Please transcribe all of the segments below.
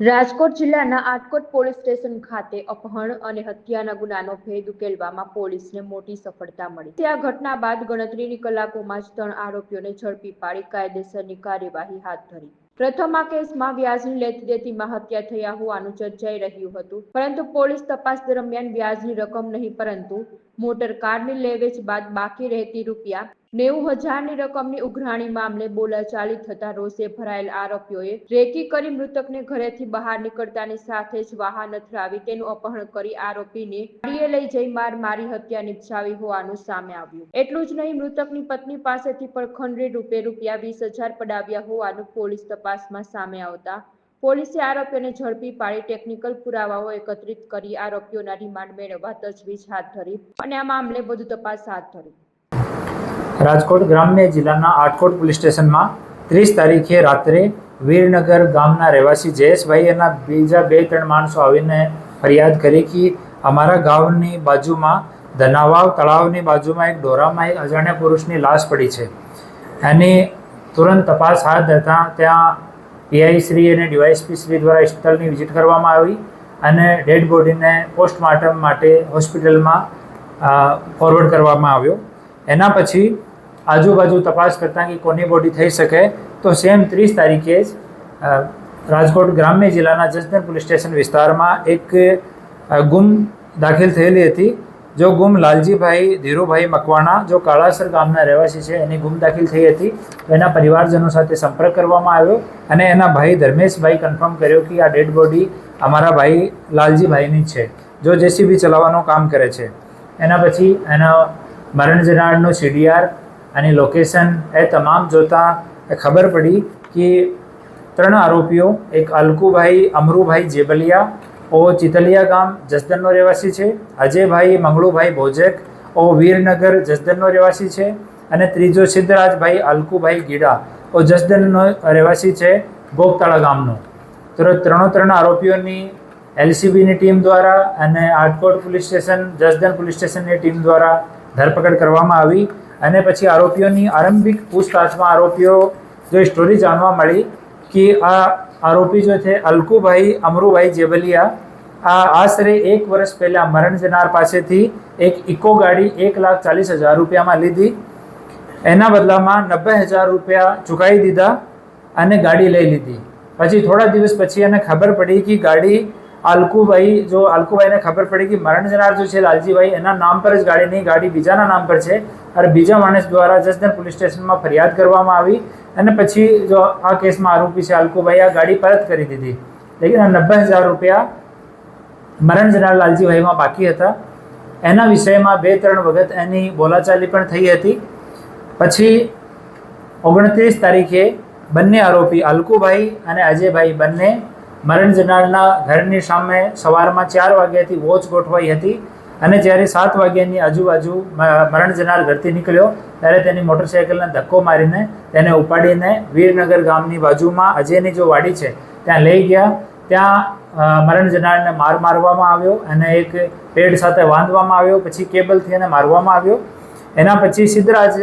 રાજકોટ જિલ્લાના Atkot police station ખાતે અપહરણ અને હત્યાના ગુનાનો ભેદ ઉકેલવામાં પોલીસને મોટી સફળતા મળી. આ ઘટના બાદ ગણતરીની કલાકોમાં જ ત્રણ આરોપીઓને ઝડપી પાડી કાયદેસરની કાર્યવાહી હાથ ધરી. પ્રથમ આ કેસમાં વ્યાજની લેતી દેતીમાં હત્યા થયા હોવાનું ચર્ચાઈ રહ્યું હતું. પરંતુ પોલીસ તપાસ દરમિયાન વ્યાજની રકમ નહીં, પરંતુ મોટર કારની લેવેચ બાદ બાકી રહેતી રૂપિયા નેવું હજારની રકમની ઉઘરાણી મામલે બોલાચાલી થતા રોષે ભરાયેલ આરોપીઓએ રેકી કરી મૃતકને ઘરેથી બહાર નીકળતાની સાથે જ વાહન અથડાવી તેનું અપહરણ કરી આરોપીને ગાડીએ લઈ જઈ માર મારી હત્યા નિપજાવી હોવાનું સામે આવ્યું. એટલું જ નહીં, મૃતકની પત્ની પાસેથી પણ ખંડરી રૂપે રૂપિયા વીસ હજાર પડાવ્યા હોવાનું પોલીસ તપાસમાં સામે આવતા પોલીસે આરોપીઓને ઝડપી પાડી ટેકનિકલ પુરાવાઓ એકત્રિત કરી આરોપીઓના રિમાન્ડ મેળવવા તજવીજ હાથ ધરી અને આ મામલે વધુ તપાસ હાથ ધરી. રાજકોટ ગ્રામ્ય જિલ્લાના આટકોટ પોલીસ સ્ટેશનમાં ત્રીસ તારીખે રાત્રે વીરનગર ગામના રહેવાસી જયેશભાઈ એના બીજા બે, ત્રણ માણસો આવીને ફરિયાદ કરી કે અમારા ગામની બાજુમાં ધનાવાવ તળાવની બાજુમાં એક ડોરામાં એક અજાણ્યા પુરુષની લાશ પડી છે. એની તુરંત તપાસ હાથ ધરતા ત્યાં પીઆઈ શ્રી અને ડીવાયસપી શ્રી દ્વારા સ્થળની વિઝિટ કરવામાં આવી અને ડેડ બોડીને પોસ્ટમોર્ટમ માટે હોસ્પિટલમાં ફોરવર્ડ કરવામાં આવ્યો. એના પછી આજુબાજુ તપાસ કરતાં કે કોની બોડી થઈ શકે, તો સેમ ત્રીસ તારીખે જ રાજકોટ ગ્રામ્ય જિલ્લાના જસદન પોલીસ સ્ટેશન વિસ્તારમાં એક ગુમ દાખલ થયેલી હતી, જો ગુમ લાલજીભાઈ ધીરુભાઈ મકવાણા, જો કાળાસર ગામના રહેવાસી છે, એની ગુમ દાખલ થઈ હતી એના પરિવારજનો સાથે સંપર્ક કરવામાં આવ્યો અને એના ભાઈ ધર્મેશભાઈ કન્ફર્મ કર્યો કે આ ડેડ બોડી અમારા ભાઈ લાલજીભાઈની છે. જો જેસીબી ચલાવવાનું કામ કરે છે. એના પછી એના મરણ જનારનું સીડીઆર અને લોકેશન એ તમામ જોતાં ખબર પડી કે ત્રણ આરોપીઓ, એક અલકુભાઈ, અમરુભાઈ જેબલિયા, ઓ ચિતલિયા ગામ જસદનનો રહેવાસી છે. અજયભાઈ મંગળુભાઈ ભોજક, ઓ વીરનગર જસદનનો રહેવાસી છે. અને ત્રીજો સિદ્ધરાજભાઈ અલકુભાઈ ગીડા, ઓ જસદનનો રહેવાસી છે ગોપતાળા ગામનો. તો ત્રણો ત્રણ આરોપીઓની એલસીબીની ટીમ દ્વારા અને Atkot police station Jasdan police સ્ટેશનની ટીમ દ્વારા ધરપકડ કરવામાં આવી અને પછી આરોપીઓની આરંભિક પૂછતાછમાં આરોપીઓ જો સ્ટોરી જાણવા મળી કે આ આરોપી જો છે, અલકુભાઈ અમરુભાઈ જેબલિયા આ આશરે એક વર્ષ પહેલાં મરણ જનાર પાસેથી એક ઇકો ગાડી એક લાખ ચાલીસ હજાર રૂપિયામાં લીધી. એના બદલામાં નબ્બે હજાર રૂપિયા ચુકાવી દીધા અને ગાડી લઈ લીધી. પછી થોડા દિવસ પછી એને ખબર પડી કે ગાડી આલકુભાઈ, જો આલકુભાઈને ખબર પડી કે મરણ જનાર જો છે લાલજીભાઈ, એના નામ પર જ ગાડી નહીં, ગાડી બીજાના નામ પર છે. અને બીજા માણસ દ્વારા જસદન પોલીસ સ્ટેશનમાં ફરિયાદ કરવામાં આવી. અને પછી જો આ કેસમાં આરોપી છે આલકુભાઈ, આ ગાડી પરત કરી દીધી. લેકિન આ નબ્બે હજાર રૂપિયા મરણ જનાર લાલજીભાઈમાં બાકી હતા. એના વિષયમાં બે ત્રણ વખત એની બોલાચાલી પણ થઈ હતી. પછી ઓગણત્રીસ તારીખે બંને આરોપી અલકુભાઈ અને અજયભાઈ બંને મરણ જનારના ઘરની સામે સવારમાં ચાર વાગ્યાથી વોચ ગોઠવાઈ હતી અને જ્યારે સાત વાગ્યાની આજુબાજુ મરણ જનાર ઘરથી નીકળ્યો, ત્યારે તેની મોટરસાઇકલને ધક્કો મારીને તેને ઉપાડીને વીરનગર ગામની બાજુમાં અજયની જો વાડી છે, ત્યાં લઈ ગયા. ત્યાં મરણ જનારને માર મારવામાં આવ્યો અને એક પેડ સાથે બાંધવામાં આવ્યો, પછી કેબલથી એને મારવામાં આવ્યો. એના પછી સિદ્ધરાજ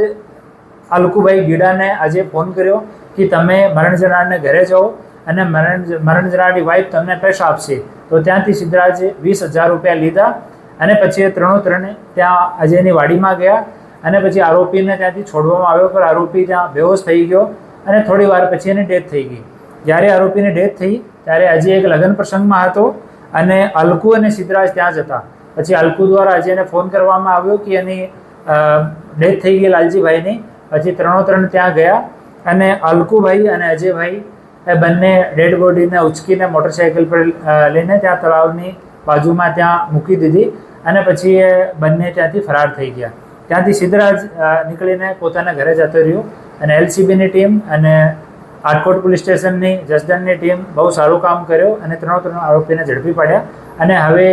અલકુભાઈ ગીડાને આજે ફોન કર્યો કે તમે મરણ જનારને ઘરે જાઓ. અને મરણ મરણજરાની વાઈફ તમને પૈસા આપશે. તો ત્યાંથી સિદ્ધરાજે વીસ હજાર રૂપિયા લીધા અને પછી એ ત્રણો ત્રણે ત્યાં અજયની વાડીમાં ગયા અને પછી આરોપીને ત્યાંથી છોડવામાં આવ્યો, પણ આરોપી ત્યાં બેહોશ થઈ ગયો અને થોડી વાર પછી એની ડેથ થઈ ગઈ. જ્યારે આરોપીની ડેથ થઈ, ત્યારે અજય એક લગ્ન પ્રસંગમાં હતો અને અલકુ અને સિદ્ધરાજ ત્યાં જ હતા. પછી અલકુ દ્વારા અજયને ફોન કરવામાં આવ્યો કે એની ડેથ થઈ ગઈ લાલજીભાઈની. પછી ત્રણો ત્રણ ત્યાં ગયા અને અલકુભાઈ અને અજયભાઈ એ બંને ડેડ બોડીને ઉચકીને મોટરસાઇકલ પર લઈને ત્યાં તળાવની બાજુમાં ત્યાં મૂકી દીધી અને પછી એ બંને ત્યાંથી ફરાર થઈ ગયા. ત્યાંથી સિદ્ધરાજ નીકળીને પોતાના ઘરે જતો રહ્યો અને એલસીબીની ટીમ અને આટકોટ પોલીસ સ્ટેશનની જસદણની ટીમ બહુ સારું કામ કર્યો અને ત્રણો ત્રણ આરોપીને ઝડપી પાડ્યા અને હવે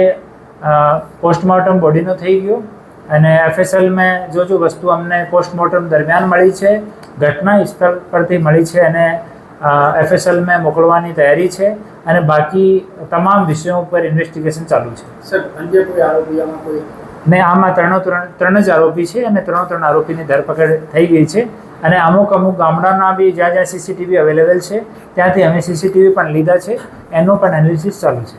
પોસ્ટમોર્ટમ બોડીનો થઈ ગયો અને એફએસએલમાં જો જો વસ્તુ અમને પોસ્ટમોર્ટમ દરમિયાન મળી છે, ઘટના સ્થળ પરથી મળી છે અને એફએસએલમાં મોકલવાની તૈયારી છે અને બાકી તમામ વિષયો ઉપર ઇન્વેસ્ટિગેશન ચાલુ છે. સર અન્ય કોઈ આરોપી આમાં કોઈ? ને આમાં ત્રણો ત્રણ ત્રણ જ આરોપી છે અને ત્રણો ત્રણ આરોપીની ધરપકડ થઈ ગઈ છે અને અમુક અમુક ગામડાના બી જ્યાં જ્યાં સીસીટીવી અવેલેબલ છે ત્યાંથી અમે સીસીટીવી પણ લીધા છે એનું પણ એનાલિસિસ ચાલુ છે.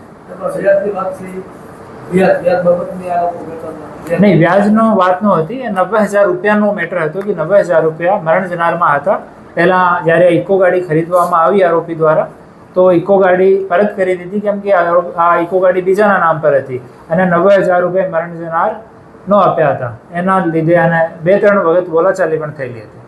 નહીં, વ્યાજનો વાત હતી એ નવે હજાર રૂપિયાનો મેટર હતો કે નવે હજાર રૂપિયા મરણ જનારમાં હતા. પહેલાં જ્યારે ઇકો ગાડી ખરીદવામાં આવી આરોપી દ્વારા, તો ઇકો ગાડી પરત કરી દીધી કેમ કે આ ઇકો ગાડી બીજાના નામ પર હતી અને નવ્વે હજાર રૂપિયા મરણ જનાર નો આપ્યા હતા. એના લીધે અને બે ત્રણ વખત બોલાચાલી પણ થયેલી હતી.